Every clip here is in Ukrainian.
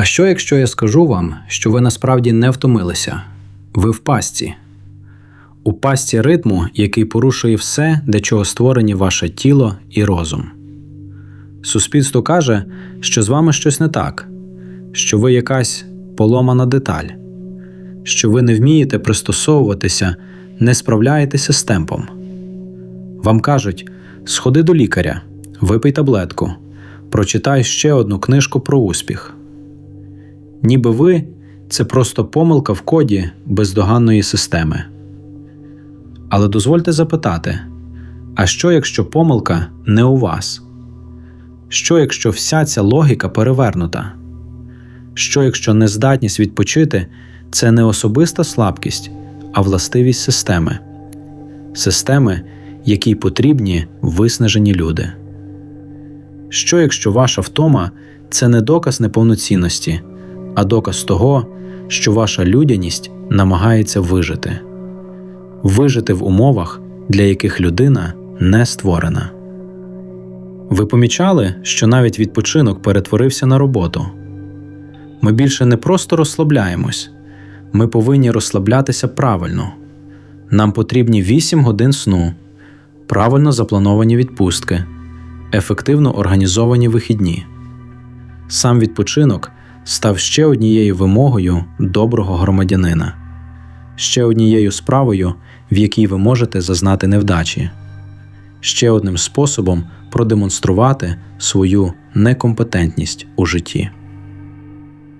А що, якщо я скажу вам, що ви насправді не втомилися? Ви в пастці. У пастці ритму, який порушує все, для чого створені ваше тіло і розум. Суспільство каже, що з вами щось не так, що ви якась поломана деталь, що ви не вмієте пристосовуватися, не справляєтеся з темпом. Вам кажуть: сходи до лікаря, випий таблетку, прочитай ще одну книжку про успіх. Ніби ви це просто помилка в коді бездоганної системи. Але дозвольте запитати: а що, якщо помилка не у вас? Що, якщо вся ця логіка перевернута? Що, якщо нездатність відпочити це не особиста слабкість, а властивість системи, системи, якій потрібні виснажені люди? Що, якщо ваша втома це не доказ неповноцінності, а доказ того, що ваша людяність намагається вижити, вижити в умовах, для яких людина не створена? Ви помічали, що навіть відпочинок перетворився на роботу? Ми більше не просто розслабляємось, ми повинні розслаблятися правильно. Нам потрібні 8 годин сну, правильно заплановані відпустки, ефективно організовані вихідні. Сам відпочинок став ще однією вимогою доброго громадянина, ще однією справою, в якій ви можете зазнати невдачі, ще одним способом продемонструвати свою некомпетентність у житті.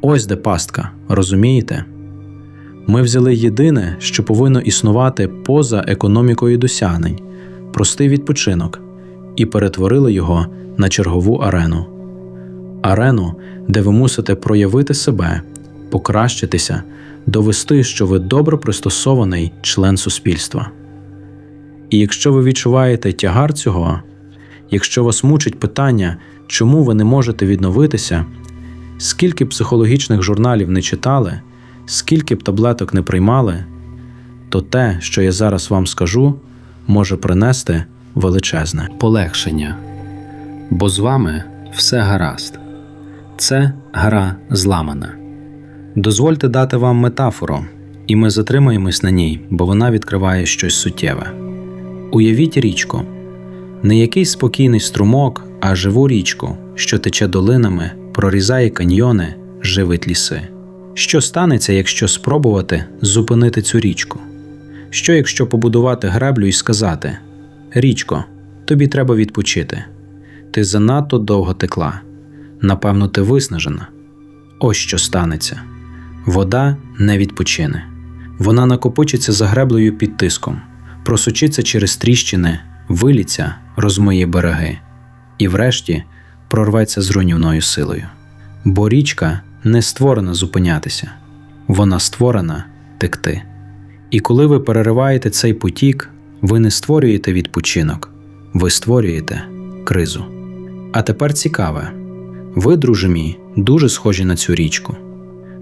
Ось де пастка, розумієте? Ми взяли єдине, що повинно існувати поза економікою досягнень, простий відпочинок, і перетворили його на чергову арену. Арену, де ви мусите проявити себе, покращитися, довести, що ви добре пристосований член суспільства. І якщо ви відчуваєте тягар цього, якщо вас мучить питання, чому ви не можете відновитися, скільки психологічних журналів не читали, скільки б таблеток не приймали, то те, що я зараз вам скажу, може принести величезне полегшення. Бо з вами все гаразд. Це гра зламана. Дозвольте дати вам метафору, і ми затримаємось на ній, бо вона відкриває щось суттєве. Уявіть річку, не якийсь спокійний струмок, а живу річку, що тече долинами, прорізає каньйони, живить ліси. Що станеться, якщо спробувати зупинити цю річку? Що, якщо побудувати греблю і сказати: Річко, тобі треба відпочити. Ти занадто довго текла. Напевно, ти виснажена. Ось що станеться. Вода не відпочине. Вона накопичиться за греблею під тиском, просочиться через тріщини, виліться, розмиє береги, і врешті прорветься з руйнівною силою. Бо річка не створена зупинятися, вона створена текти. І коли ви перериваєте цей потік, ви не створюєте відпочинок, ви створюєте кризу. А тепер цікаве. Ви, друже мій, дуже схожі на цю річку.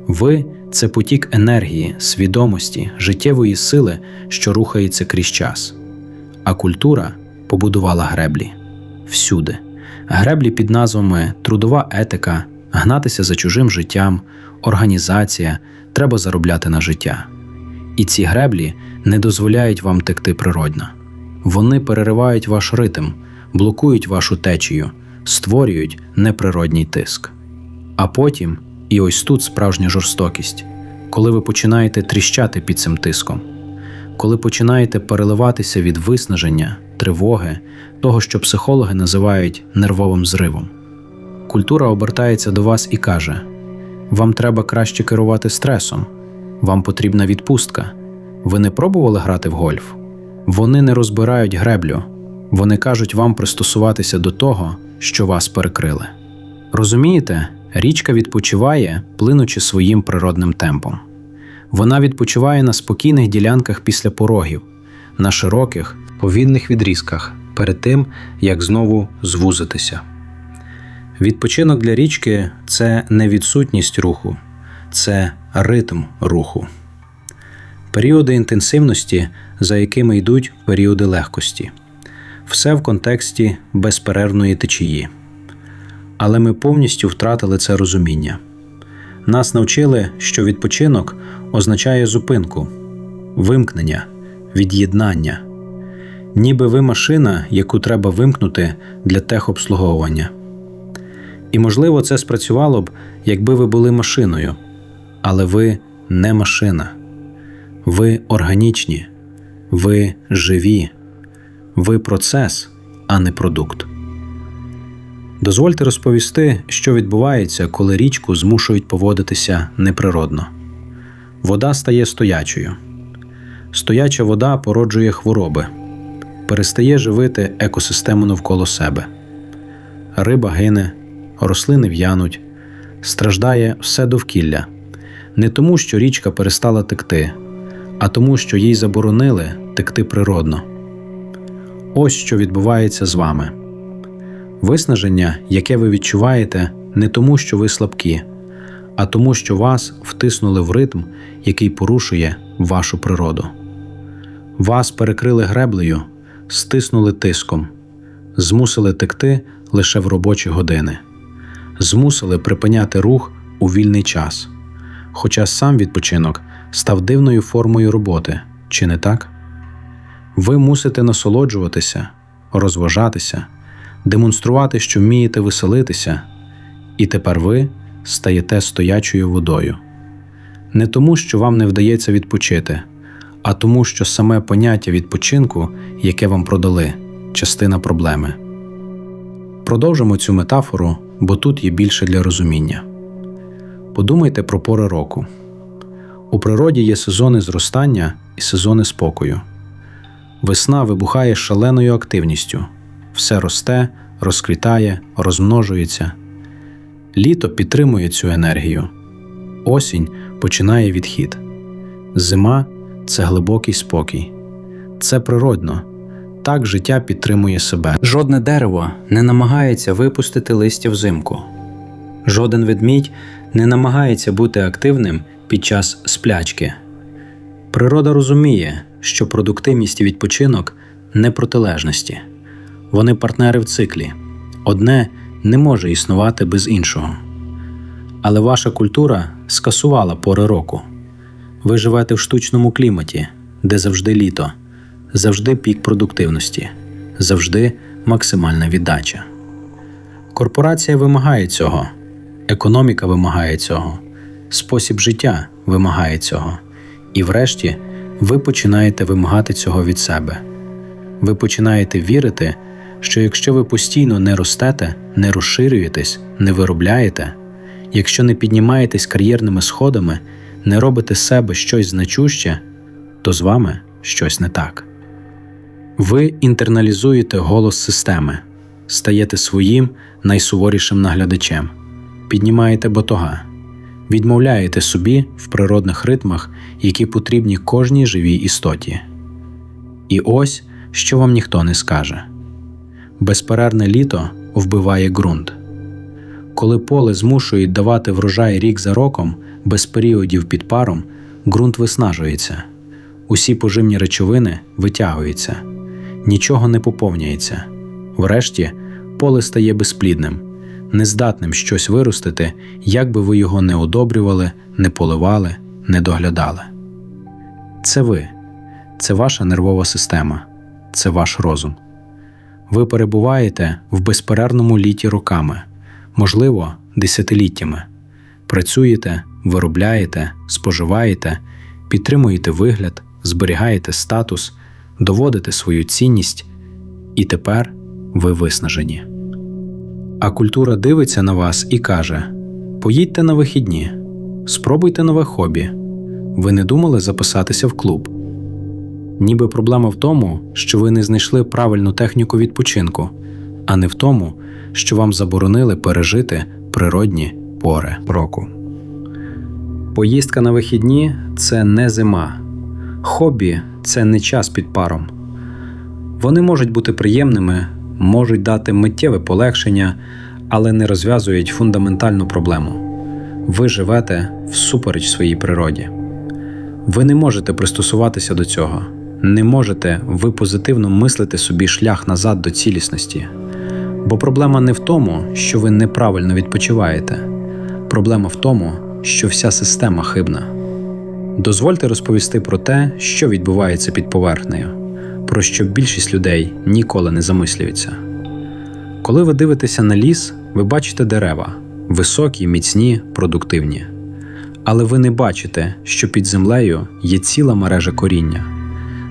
Ви це потік енергії, свідомості, життєвої сили, що рухається крізь час. А культура побудувала греблі всюди. Греблі під назвами трудова етика, гнатися за чужим життям, організація, треба заробляти на життя. І ці греблі не дозволяють вам текти природно. Вони переривають ваш ритм, блокують вашу течію, створюють неприродній тиск. А потім, і ось тут справжня жорстокість, коли ви починаєте тріщати під цим тиском, коли починаєте переливатися від виснаження, тривоги, того, що психологи називають нервовим зривом. Культура обертається до вас і каже: вам треба краще керувати стресом, вам потрібна відпустка. Ви не пробували грати в гольф? Вони не розбирають греблю, вони кажуть вам пристосуватися до того, що вас перекрили. Розумієте, річка відпочиває, плинучи своїм природним темпом. Вона відпочиває на спокійних ділянках після порогів, на широких, повільних відрізках перед тим, як знову звузитися. Відпочинок для річки це не відсутність руху, це ритм руху. Періоди інтенсивності, за якими йдуть періоди легкості, все в контексті безперервної течії. Але ми повністю втратили це розуміння. Нас навчили, що відпочинок означає зупинку, вимкнення, від'єднання, ніби ви машина, яку треба вимкнути для техобслуговування. І, можливо, це спрацювало б, якби ви були машиною, але ви не машина. Ви органічні, ви живі, ви процес, а не продукт. Дозвольте розповісти, що відбувається, коли річку змушують поводитися неприродно. Вода стає стоячою. Стояча вода породжує хвороби, перестає живити екосистему навколо себе. Риба гине, рослини в'януть, страждає все довкілля, не тому, що річка перестала текти, а тому, що їй заборонили текти природно. Ось що відбувається з вами. Виснаження, яке ви відчуваєте, не тому, що ви слабкі, а тому, що вас втиснули в ритм, який порушує вашу природу. Вас перекрили греблею, стиснули тиском, змусили текти лише в робочі години, змусили припиняти рух у вільний час. Хоча сам відпочинок став дивною формою роботи, чи не так? Ви мусите насолоджуватися, розважатися, демонструвати, що вмієте веселитися, і тепер ви стаєте стоячою водою. Не тому, що вам не вдається відпочити, а тому, що саме поняття відпочинку, яке вам продали, частина проблеми. Продовжимо цю метафору, бо тут є більше для розуміння. Подумайте про пори року. У природі є сезони зростання і сезони спокою. Весна вибухає шаленою активністю, все росте, розквітає, розмножується. Літо підтримує цю енергію. Осінь починає відхід. Зима це глибокий спокій. Це природно. Так життя підтримує себе. Жодне дерево не намагається випустити листя взимку. Жоден ведмідь не намагається бути активним під час сплячки. Природа розуміє, що продуктивність і відпочинок не протилежності, вони партнери в циклі. Одне не може існувати без іншого. Але ваша культура скасувала пори року. Ви живете в штучному кліматі, де завжди літо, завжди пік продуктивності, завжди максимальна віддача. Корпорація вимагає цього, економіка вимагає цього, спосіб життя вимагає цього. І врешті ви починаєте вимагати цього від себе. Ви починаєте вірити, що якщо ви постійно не ростете, не розширюєтесь, не виробляєте, якщо не піднімаєтесь кар'єрними сходами, не робите з себе щось значуще, то з вами щось не так. Ви інтерналізуєте голос системи, стаєте своїм найсуворішим наглядачем, піднімаєте ботога, відмовляєте собі в природних ритмах, які потрібні кожній живій істоті. І ось що вам ніхто не скаже безперервне літо вбиває ґрунт. Коли поле змушують давати врожай рік за роком, без періодів під паром, ґрунт виснажується, усі поживні речовини витягуються, нічого не поповнюється. Врешті поле стає безплідним, нездатним щось виростити, як би ви його не одобрювали, не поливали, не доглядали. Це ви, це ваша нервова система, це ваш розум. Ви перебуваєте в безперервному літі роками, можливо, десятиліттями. Працюєте, виробляєте, споживаєте, підтримуєте вигляд, зберігаєте статус, доводите свою цінність, і тепер ви виснажені. А культура дивиться на вас і каже: поїдьте на вихідні, спробуйте нове хобі. Ви не думали записатися в клуб. Ніби проблема в тому, що ви не знайшли правильну техніку відпочинку, а не в тому, що вам заборонили пережити природні пори року. Поїздка на вихідні це не зима. Хобі це не час під паром. Вони можуть бути приємними, можуть дати миттєве полегшення, але не розв'язують фундаментальну проблему. Ви живете всупереч своїй природі. Ви не можете пристосуватися до цього, не можете ви позитивно мислити собі шлях назад до цілісності. Бо проблема не в тому, що ви неправильно відпочиваєте. Проблема в тому, що вся система хибна. Дозвольте розповісти про те, що відбувається під поверхнею, про що більшість людей ніколи не замислюються. Коли ви дивитеся на ліс, ви бачите дерева високі, міцні, продуктивні. Але ви не бачите, що під землею є ціла мережа коріння,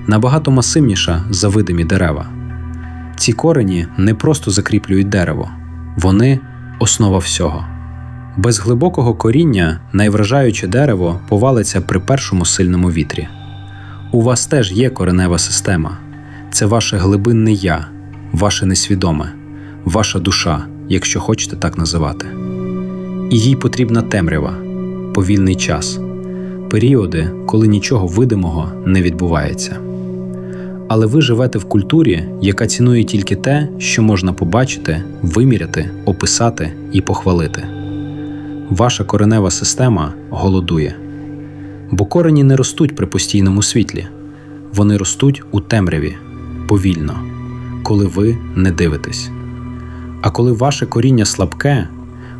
набагато масивніша за видимі дерева. Ці корені не просто закріплюють дерево, вони основа всього. Без глибокого коріння найвражаюче дерево повалиться при першому сильному вітрі. У вас теж є коренева система, це ваше глибинне я, ваше несвідоме, ваша душа, якщо хочете так називати. І їй потрібна темрява, повільний час, періоди, коли нічого видимого не відбувається. Але ви живете в культурі, яка цінує тільки те, що можна побачити, виміряти, описати і похвалити. Ваша коренева система голодує, бо корені не ростуть при постійному світлі, вони ростуть у темряві повільно, коли ви не дивитесь. А коли ваше коріння слабке,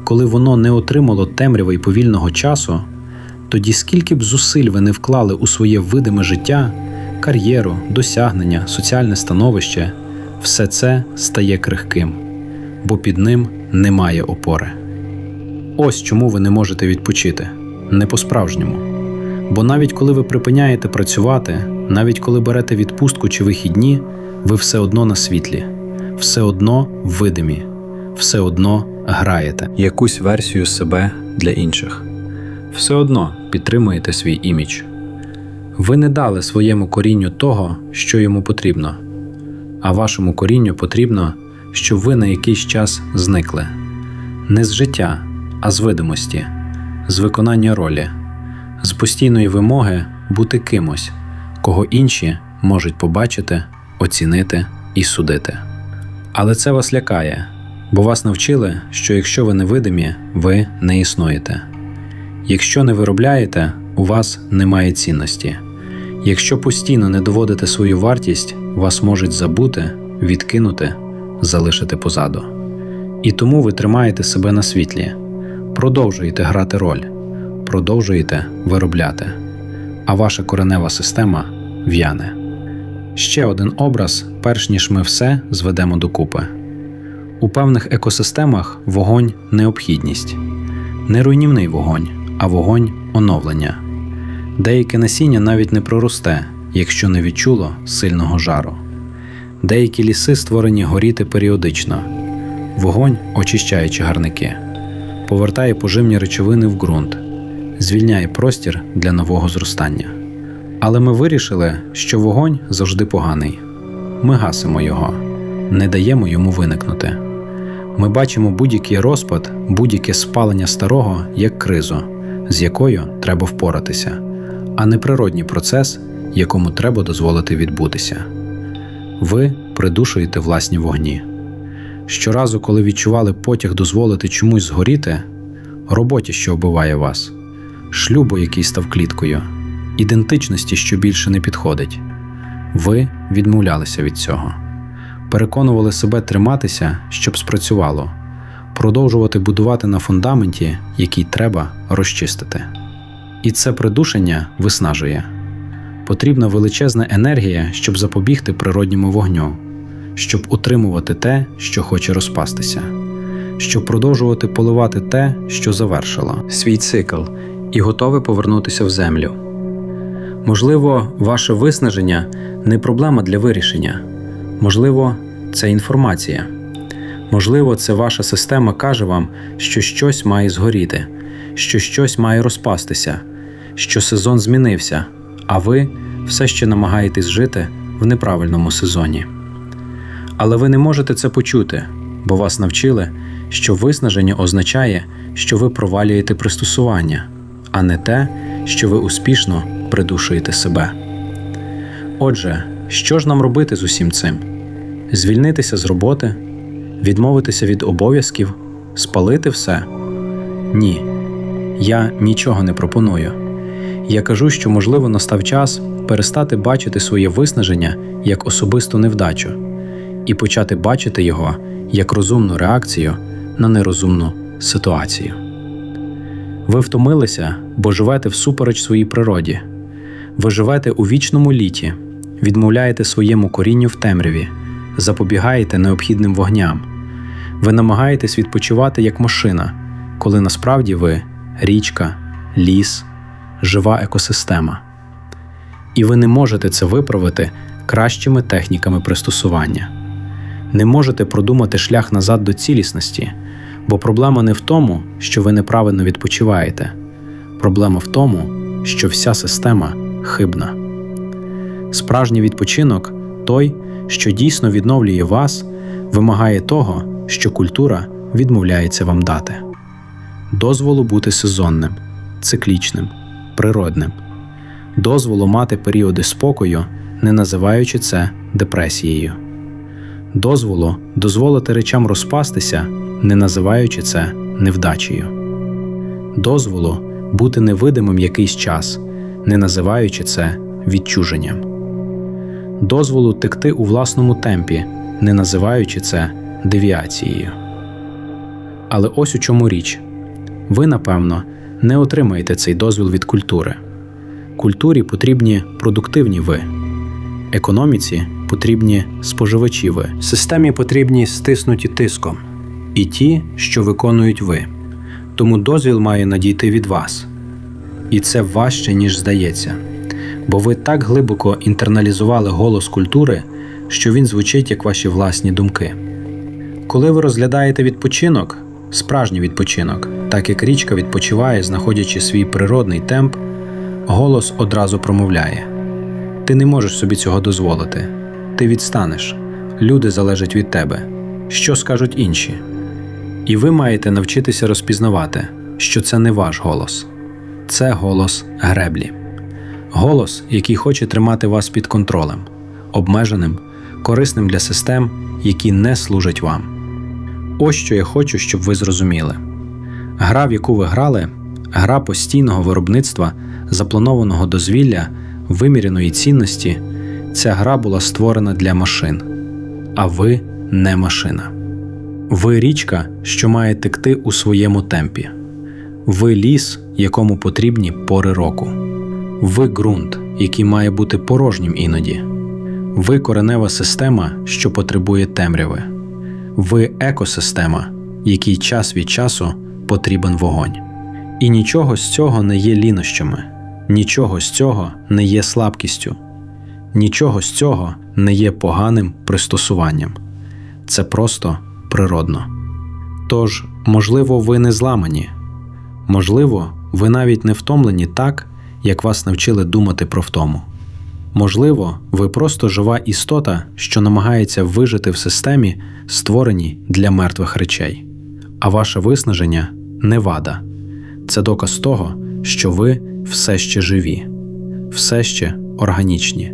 коли воно не отримало темряви і повільного часу, тоді скільки б зусиль ви не вклали у своє видиме життя, кар'єру, досягнення, соціальне становище, все це стає крихким, бо під ним немає опори. Ось чому ви не можете відпочити не по-справжньому. Бо навіть коли ви припиняєте працювати, навіть коли берете відпустку чи вихідні, ви все одно на світлі, все одно видимі, все одно граєте. Якусь версію себе для інших, все одно підтримуєте свій імідж. Ви не дали своєму корінню того, що йому потрібно, а вашому корінню потрібно, щоб ви на якийсь час зникли. Не з життя, а з видимості, з виконання ролі, з постійної вимоги бути кимось, кого інші можуть побачити, оцінити і судити. Але це вас лякає, бо вас навчили, що якщо ви невидимі, ви не існуєте. Якщо не виробляєте, у вас немає цінності. Якщо постійно не доводите свою вартість, вас можуть забути, відкинути, залишити позаду. І тому ви тримаєте себе на світлі, продовжуєте грати роль, продовжуєте виробляти, а ваша коренева система в'яне. Ще один образ, перш ніж ми все зведемо докупи. У певних екосистемах вогонь необхідність, не руйнівний вогонь, а вогонь оновлення. Деяке насіння навіть не проросте, якщо не відчуло сильного жару. Деякі ліси створені горіти періодично. Вогонь, очищає чагарники, повертає поживні речовини в ґрунт, звільняє простір для нового зростання. Але ми вирішили, що вогонь завжди поганий. Ми гасимо його, не даємо йому виникнути. Ми бачимо будь-який розпад, будь-яке спалення старого як кризу, з якою треба впоратися, а не природній процес, якому треба дозволити відбутися. Ви придушуєте власні вогні. Щоразу, коли відчували потяг дозволити чомусь згоріти, роботі, що вбиває вас, шлюбу, який став кліткою, ідентичності, що більше не підходить, ви відмовлялися від цього, переконували себе триматися, щоб спрацювало, продовжувати будувати на фундаменті, який треба розчистити. І це придушення виснажує. Потрібна величезна енергія, щоб запобігти природньому вогню. Щоб утримувати те, що хоче розпастися, щоб продовжувати поливати те, що завершило. Свій цикл, і готове повернутися в землю. Можливо, ваше виснаження не проблема для вирішення, можливо, це інформація. Можливо, це ваша система каже вам, що щось має згоріти, що щось має розпастися, що сезон змінився, а ви все ще намагаєтесь жити в неправильному сезоні. Але ви не можете це почути, бо вас навчили, що виснаження означає, що ви провалюєте пристосування, а не те, що ви успішно придушуєте себе. Отже, що ж нам робити з усім цим? Звільнитися з роботи, відмовитися від обов'язків, спалити все? Ні, я нічого не пропоную. Я кажу, що можливо настав час перестати бачити своє виснаження як особисту невдачу і почати бачити його як розумну реакцію на нерозумну ситуацію. Ви втомилися, бо живете всупереч своїй природі. Ви живете у вічному літі, відмовляєте своєму корінню в темряві, запобігаєте необхідним вогням. Ви намагаєтесь відпочивати як машина, коли насправді ви річка, ліс, жива екосистема. І ви не можете це виправити кращими техніками пристосування. Не можете продумати шлях назад до цілісності, бо проблема не в тому, що ви неправильно відпочиваєте. Проблема в тому, що вся система хибна. Справжній відпочинок той, що дійсно відновлює вас, вимагає того, що культура відмовляється вам дати. Дозволу бути сезонним, циклічним, природним, дозволу мати періоди спокою, не називаючи це депресією, дозволу дозволити речам розпастися, не називаючи це невдачею, дозволу бути невидимим якийсь час, не називаючи це відчуженням, дозволу текти у власному темпі, не називаючи це девіацією. Але ось у чому річ ви, напевно, не отримаєте цей дозвіл від культури. Культурі потрібні продуктивні ви, економіці потрібні споживачі ви, системі потрібні стиснуті тиском і ті, що виконують ви. Тому дозвіл має надійти від вас. І це важче, ніж здається, бо ви так глибоко інтерналізували голос культури, що він звучить як ваші власні думки. Коли ви розглядаєте відпочинок, справжній відпочинок, так як річка відпочиває, знаходячи свій природний темп, голос одразу промовляє: Ти не можеш собі цього дозволити. Ти відстанеш. Люди залежать від тебе. Що скажуть інші? І ви маєте навчитися розпізнавати, що це не ваш голос, це голос греблі, голос, який хоче тримати вас під контролем, обмеженим, корисним для систем, які не служать вам. Ось що я хочу, щоб ви зрозуміли. Гра, в яку ви грали, гра постійного виробництва, запланованого дозвілля, виміряної цінності, ця гра була створена для машин, а ви не машина. Ви річка, що має текти у своєму темпі. Ви ліс, якому потрібні пори року. Ви ґрунт, який має бути порожнім іноді. Ви коренева система, що потребує темряви. Ви екосистема, якій час від часу потрібен вогонь. І нічого з цього не є лінощами, нічого з цього не є слабкістю, нічого з цього не є поганим пристосуванням. Це просто природно. Тож, можливо, ви не зламані, можливо, ви навіть не втомлені так, як вас навчили думати про втому. Можливо, ви просто жива істота, що намагається вижити в системі, створеній для мертвих речей, а ваше виснаження не вада. Це доказ того, що ви все ще живі, все ще органічні,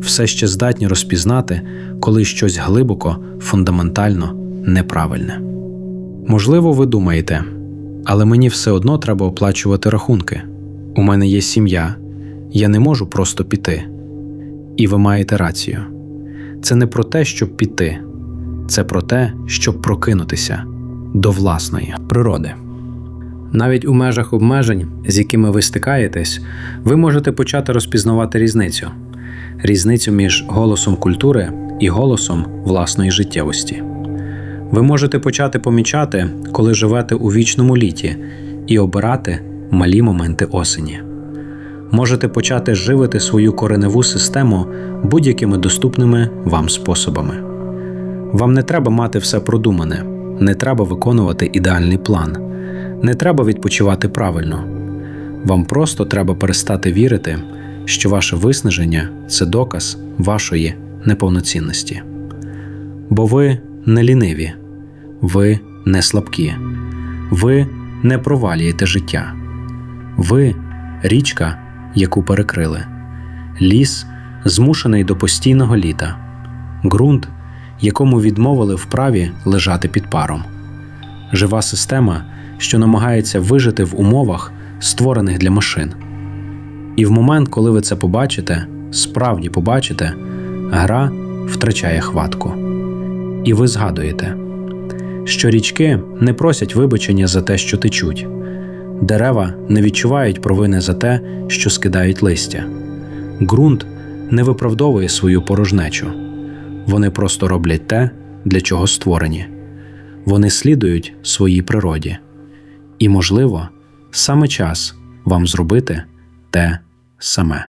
все ще здатні розпізнати, коли щось глибоко, фундаментально неправильне. Можливо, ви думаєте, але мені все одно треба оплачувати рахунки. У мене є сім'я, я не можу просто піти. І ви маєте рацію. Це не про те, щоб піти, це про те, щоб прокинутися до власної природи. Навіть у межах обмежень, з якими ви стикаєтесь, ви можете почати розпізнавати різницю різницю між голосом культури і голосом власної життєвості. Ви можете почати помічати, коли живете у вічному літі, і обирати малі моменти осені. Можете почати живити свою кореневу систему будь-якими доступними вам способами. Вам не треба мати все продумане, не треба виконувати ідеальний план, не треба відпочивати правильно. Вам просто треба перестати вірити, що ваше виснаження це доказ вашої неповноцінності. Бо ви не ліниві, ви не слабкі, ви не провалюєте життя, ви річка, яку перекрили, ліс, змушений до постійного літа, ґрунт, якому відмовили в праві лежати під паром, жива система, що намагається вижити в умовах, створених для машин. І в момент, коли ви це побачите, справді побачите, гра втрачає хватку. І ви згадуєте, що річки не просять вибачення за те, що течуть, Дерева не відчувають провини за те, що скидають листя. Ґрунт не виправдовує свою порожнечу. Вони просто роблять те, для чого створені. Вони слідують своїй природі. І, можливо, саме час вам зробити те саме.